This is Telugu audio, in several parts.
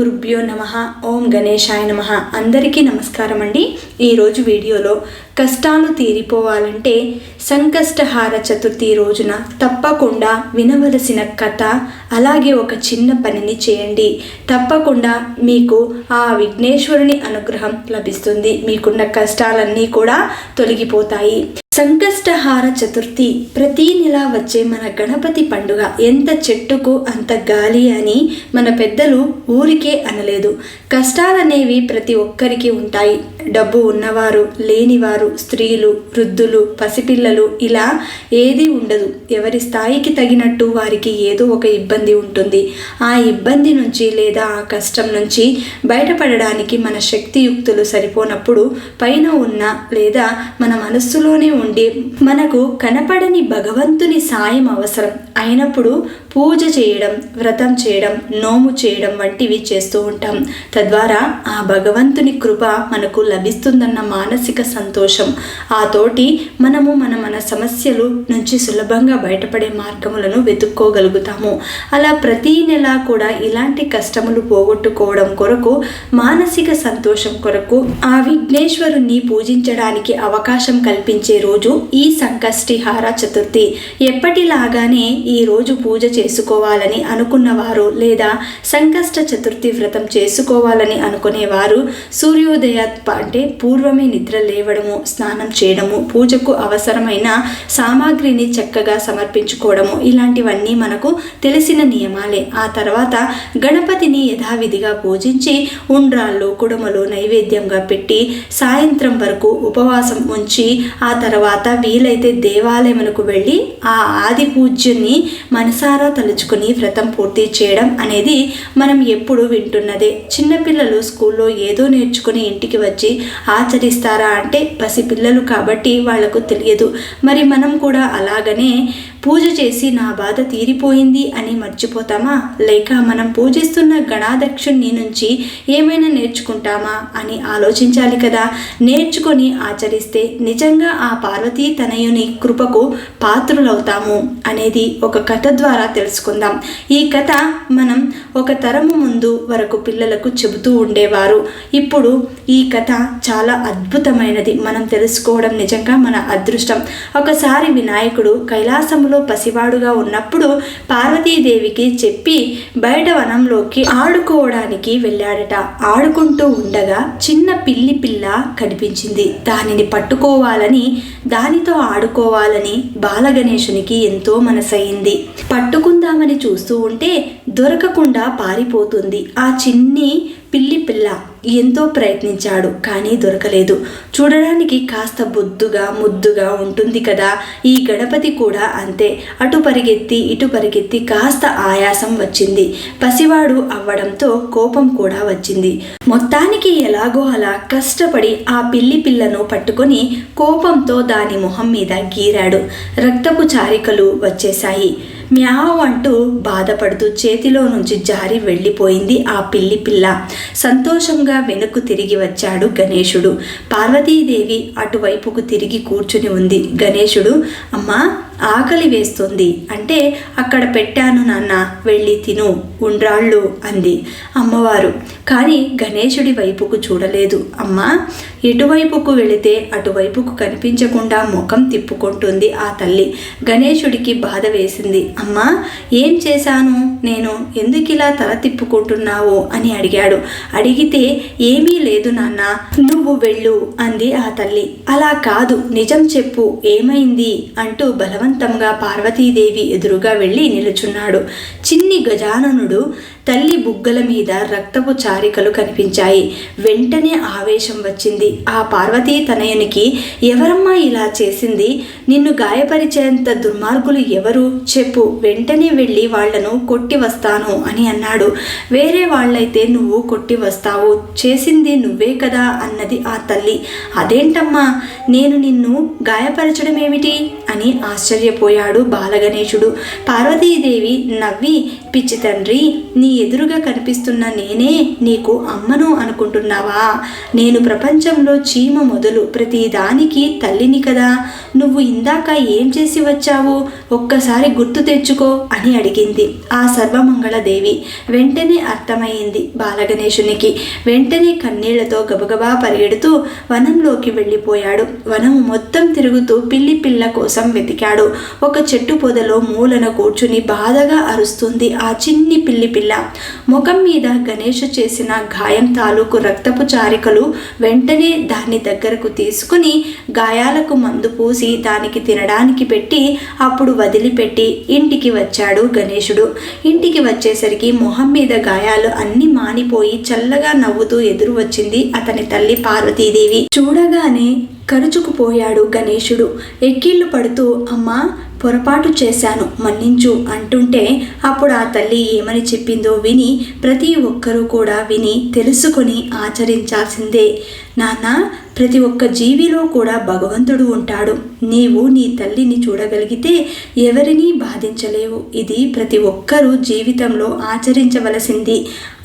గురుభ్యో నమ ఓం గణేశాయ నమ. అందరికీ నమస్కారం అండి ఈరోజు వీడియోలో కష్టాలు తీరిపోవాలంటే సంకష్టహార చతుర్థి రోజున తప్పకుండా వినవలసిన కథ అలాగే ఒక చిన్న పనిని చేయండి. తప్పకుండా మీకు ఆ విఘ్నేశ్వరుని అనుగ్రహం లభిస్తుంది. మీకున్న కష్టాలన్నీ కూడా తొలగిపోతాయి. సంకష్టహార చతుర్థి. ప్రతి నెల వచ్చే మన గణపతి పండుగ ఎంత చెట్టుకు అంత గాలి అని మన పెద్దలు ఊరికే అనలేదు. కష్టాలనేవి ప్రతి ఒక్కరికి ఉంటాయి. డబ్బు ఉన్నవారు లేనివారు స్త్రీలు వృద్ధులు పసిపిల్లలు ఇలా ఏది ఉండదు. ఎవరి స్థాయికి తగినట్టు వారికి ఏదో ఒక ఇబ్బంది ఉంటుంది. ఆ ఇబ్బంది నుంచి లేదా ఆ కష్టం నుంచి బయటపడడానికి మన శక్తియుక్తులు సరిపోనప్పుడు పైన ఉన్న లేదా మన మనస్సులోనే ఉండి మనకు కనపడని భగవంతుని సాయం అవసరం. అయినప్పుడు పూజ చేయడం వ్రతం చేయడం నోము చేయడం వంటివి చేస్తూ ఉంటాం. తద్వారా ఆ భగవంతుని కృప మనకు లభిస్తుందన్న మానసిక సంతోషం. ఆ తోటి మనము మన మన సమస్యలు నుంచి సులభంగా బయటపడే మార్గములను వెతుక్కోగలుగుతాము. అలా ప్రతి నెల కూడా ఇలాంటి కష్టములు పోగొట్టుకోవడం కొరకు మానసిక సంతోషం కొరకు ఆ విఘ్నేశ్వరుణ్ణి పూజించడానికి అవకాశం కల్పించే రోజు ఈ సంకష్టిహార చతుర్థి. ఎప్పటిలాగానే ఈ రోజు పూజ చేసుకోవాలని అనుకున్నవారు లేదా సంకష్ట చతుర్థి వ్రతం చేసుకోవాలని అనుకునేవారు సూర్యోదయ అంటే పూర్వమే నిద్ర లేవడము స్నానం చేయడము పూజకు అవసరమైన సామాగ్రిని చక్కగా సమర్పించుకోవడము ఇలాంటివన్నీ మనకు తెలిసిన నియమాలే. ఆ తర్వాత గణపతిని యథావిధిగా పూజించి ఉండ్రాళ్ళు కుడుమలు నైవేద్యంగా పెట్టి సాయంత్రం వరకు ఉపవాసం ఉంచి ఆ తర్వాత తర్వాత వీలైతే దేవాలయమునకు వెళ్ళి ఆ ఆది పూజ్యుని మనసారా తలుచుకుని వ్రతం పూర్తి చేయడం అనేది మనం ఎప్పుడు వింటున్నదే. చిన్నపిల్లలు స్కూల్లో ఏదో నేర్చుకుని ఇంటికి వచ్చి ఆచరిస్తారా అంటే పసిపిల్లలు కాబట్టి వాళ్ళకు తెలియదు. మరి మనం కూడా అలాగనే పూజ చేసి నా బాధ తీరిపోయింది అని మర్చిపోతామా? లేక మనం పూజిస్తున్న గణాధ్యక్షుణ్ణి నుంచి ఏమైనా నేర్చుకుంటామా అని ఆలోచించాలి కదా. నేర్చుకొని ఆచరిస్తే నిజంగా ఆ పార్వతీ తనయుని కృపకు పాత్రులవుతాము అనేది ఒక కథ ద్వారా తెలుసుకుందాం. ఈ కథ మనం ఒక తరము ముందు వరకు పిల్లలకు చెబుతూ ఉండేవారు. ఇప్పుడు ఈ కథ చాలా అద్భుతమైనది. మనం తెలుసుకోవడం నిజంగా మన అదృష్టం. ఒకసారి వినాయకుడు కైలాసములో పసివాడుగా ఉన్నప్పుడు పార్వతీదేవికి చెప్పి బయట వనంలోకి ఆడుకోవడానికి వెళ్ళాడట. ఆడుకుంటూ ఉండగా చిన్న పిల్లి పిల్ల కనిపించింది. దానిని పట్టుకోవాలని దానితో ఆడుకోవాలని బాలగణేశునికి ఎంతో మనసయింది. పట్టుకుందామని చూస్తూ ఉంటే దొరకకుండా పారిపోతుంది. ఆ చిన్ని పిల్లి పిల్ల ఎంతో ప్రయత్నించాడు కానీ దొరకలేదు. చూడడానికి కాస్త బొద్దుగా ముద్దుగా ఉంటుంది కదా. ఈ గణపతి కూడా అంతే. అటు పరిగెత్తి ఇటు పరిగెత్తి కాస్త ఆయాసం వచ్చింది. పసివాడు అవ్వడంతో కోపం కూడా వచ్చింది. మొత్తానికి ఎలాగో అలా కష్టపడి ఆ పిల్లి పిల్లను పట్టుకొని కోపంతో దాని మొహం మీద గీరాడు. రక్తపు చారికలు వచ్చేశాయి. మ్యావ్ అంటూ బాధపడుతూ చేతిలో నుంచి జారి వెళ్ళిపోయింది ఆ పిల్లి పిల్ల. సంతోషంగా వెనక్కు తిరిగి వచ్చాడు గణేశుడు. పార్వతీదేవి అటువైపుకు తిరిగి కూర్చుని ఉంది. గణేశుడు అమ్మా ఆకలి వేస్తుంది. అంటే అక్కడ పెట్టాను నాన్న వెళ్ళి తిను ఉండ్రాళ్ళు అంది. అమ్మవారు. కానీ గణేశుడి వైపుకు చూడలేదు. అమ్మ ఎటువైపుకు వెళితే అటువైపుకు కనిపించకుండా ముఖం తిప్పుకుంటుంది ఆ తల్లి. గణేశుడికి బాధ వేసింది. అమ్మా ఏం చేశాను? నేను ఎందుకు ఇలా తల తిప్పుకుంటున్నావు? అని అడిగాడు. అడిగితే ఏమీ లేదు నాన్న నువ్వు వెళ్ళు అంది ఆ తల్లి. అలా కాదు నిజం చెప్పు ఏమైంది? అంటూ బలవంతంగా పార్వతీదేవి ఎదురుగా వెళ్ళి నిలుచున్నాడు. చిన్ని గజాననుడు తల్లి బుగ్గల మీద రక్తపు చారికలు కనిపించాయి. వెంటనే ఆవేశం వచ్చింది. ఆ పార్వతీ తనయునికి ఎవరమ్మా ఇలా చేసింది? నిన్ను గాయపరిచేంత దుర్మార్గులు ఎవరు? చెప్పు. వెంటనే వెళ్ళి వాళ్ళను కొట్టి వస్తాను అని అన్నాడు. వేరే వాళ్ళైతే నువ్వు కొట్టి వస్తావు. చేసింది నువ్వే కదా అన్నది ఆ తల్లి. అదేంటమ్మా? నేను నిన్ను గాయపరచడం ఏమిటి అని ఆశ్చర్యపోయాడు బాలగణేశుడు. పార్వతీదేవి నవ్వి పిచ్చి తండ్రి నీ ఎదురుగా కనిపిస్తున్న నేనే నీకు అమ్మను అనుకుంటున్నావా? నేను ప్రపంచంలో చీమ మొదలు ప్రతి దానికి తల్లిని కదా. నువ్వు ఇందాక ఏం చేసి వచ్చావు? ఒక్కసారి గుర్తు తెచ్చుకో అని అడిగింది ఆ సర్వమంగళదేవి వెంటనే అర్థమైంది బాలగణేశునికి. వెంటనే కన్నీళ్ళతో గబగబా పరిగెడుతూ వనంలోకి వెళ్ళిపోయాడు. వనం మొత్తం తిరుగుతూ పిల్లి పిల్ల కోసం వెతికాడు. ఒక చెట్టు పొదలో మూలన కూర్చుని బాధగా అరుస్తుంది ఆ చిన్ని పిల్లి పిల్ల. ముఖం మీద గణేష్ చేసిన గాయం తాలూకు రక్తపు చారికలు వెంటనే దాన్ని దగ్గరకు తీసుకుని గాయాలకు మందు పూసి దానికి తినడానికి పెట్టి అప్పుడు వదిలిపెట్టి ఇంటికి వచ్చాడు గణేశుడు ఇంటికి వచ్చేసరికి మొహం మీద గాయాలు అన్ని మానిపోయి చల్లగా నవ్వుతూ ఎదురు వచ్చింది అతని తల్లి పార్వతీదేవి. చూడగానే కరుచుకుపోయాడు గణేశుడు. ఎక్కిళ్ళు పడుతూ అమ్మా పొరపాటు చేశాను మన్నించు అంటుంటే అప్పుడు ఆ తల్లి ఏమని చెప్పిందో విని ప్రతి ఒక్కరూ కూడా విని తెలుసుకొని ఆచరించాల్సిందే. నాన్న ప్రతి ఒక్క జీవిలో కూడా భగవంతుడు ఉంటాడు. నీవు నీ తల్లిని చూడగలిగితే ఎవరినీ బాధించలేవు. ఇది ప్రతి ఒక్కరూ జీవితంలో ఆచరించవలసింది.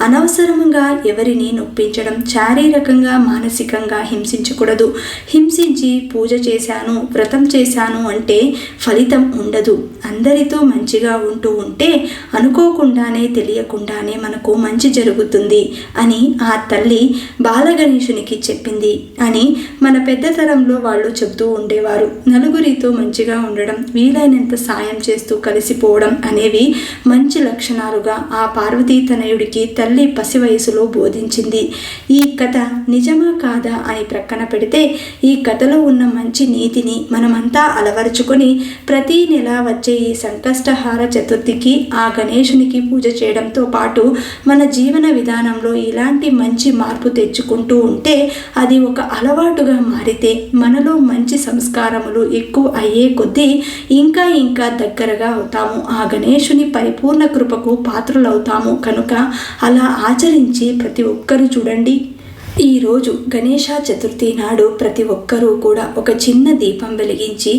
అనవసరంగా ఎవరిని నొప్పించడం శారీరకంగా మానసికంగా హింసించకూడదు. హింసించి పూజ చేశాను వ్రతం చేశాను అంటే ఫలితం ఉండదు. అందరితో మంచిగా ఉంటూ ఉంటే అనుకోకుండానే తెలియకుండానే మనకు మంచి జరుగుతుంది అని ఆ తల్లి బాలగణేశునికి చెప్పింది అని మన పెద్ద తరంలో వాళ్ళు చెబుతూ ఉండేవారు. నలుగురితో మంచిగా ఉండడం వీలైనంత సాయం చేస్తూ కలిసిపోవడం అనేవి మంచి లక్షణాలుగా ఆ పార్వతీ తనయుడికి తల్లి పసి వయసులో బోధించింది. ఈ కథ నిజమా కాదా అని ప్రక్కన పెడితే ఈ కథలో ఉన్న మంచి నీతిని మనమంతా అలవరుచుకొని ప్రతి నెల వచ్చే ఈ సంకష్టహార చతుర్థికి ఆ గణేశునికి పూజ చేయడంతో పాటు మన జీవన విధానంలో ఇలాంటి మంచి మార్పు తెచ్చుకుంటూ ఉంటే అది ఒక అలవాటుగా మారితే మనలో మంచి సంస్కారములు ఎక్కువ అయ్యే కొద్దీ ఇంకా ఇంకా దగ్గరగా అవుతాము. ఆ గణేశుని పరిపూర్ణ కృపకు పాత్రలవుతాము. కనుక అలా ఆచరించి ప్రతి ఒక్కరూ చూడండి. ఈరోజు గణేష చతుర్థి నాడు ప్రతి ఒక్కరూ కూడా ఒక చిన్న దీపం వెలిగించి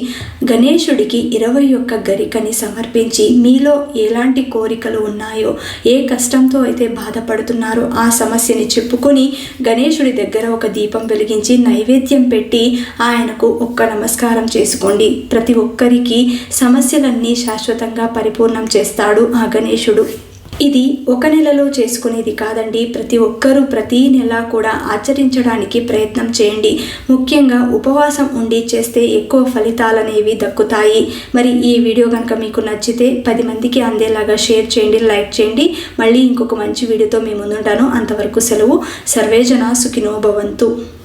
గణేశుడికి ఇరవై ఒక్క గరికని సమర్పించి మీలో ఎలాంటి కోరికలు ఉన్నాయో ఏ కష్టంతో అయితే బాధపడుతున్నారో ఆ సమస్యని చెప్పుకొని గణేశుడి దగ్గర ఒక దీపం వెలిగించి నైవేద్యం పెట్టి ఆయనకు ఒక్క నమస్కారం చేసుకోండి. ప్రతి ఒక్కరికి సమస్యలన్నీ శాశ్వతంగా పరిపూర్ణం చేస్తాడు ఆ గణేశుడు ఇది ఒక నెలలో చేసుకునేది కాదండి. ప్రతి ఒక్కరూ ప్రతి నెల కూడా ఆచరించడానికి ప్రయత్నం చేయండి. ముఖ్యంగా ఉపవాసం ఉండి చేస్తే ఎక్కువ ఫలితాలనేవి దక్కుతాయి. మరి ఈ వీడియో కనుక మీకు నచ్చితే పది మందికి అందేలాగా షేర్ చేయండి లైక్ చేయండి. మళ్ళీ ఇంకొక మంచి వీడియోతో మీ ముందుంటాను. అంతవరకు సెలవు. సర్వేజన సుఖినోభవంతు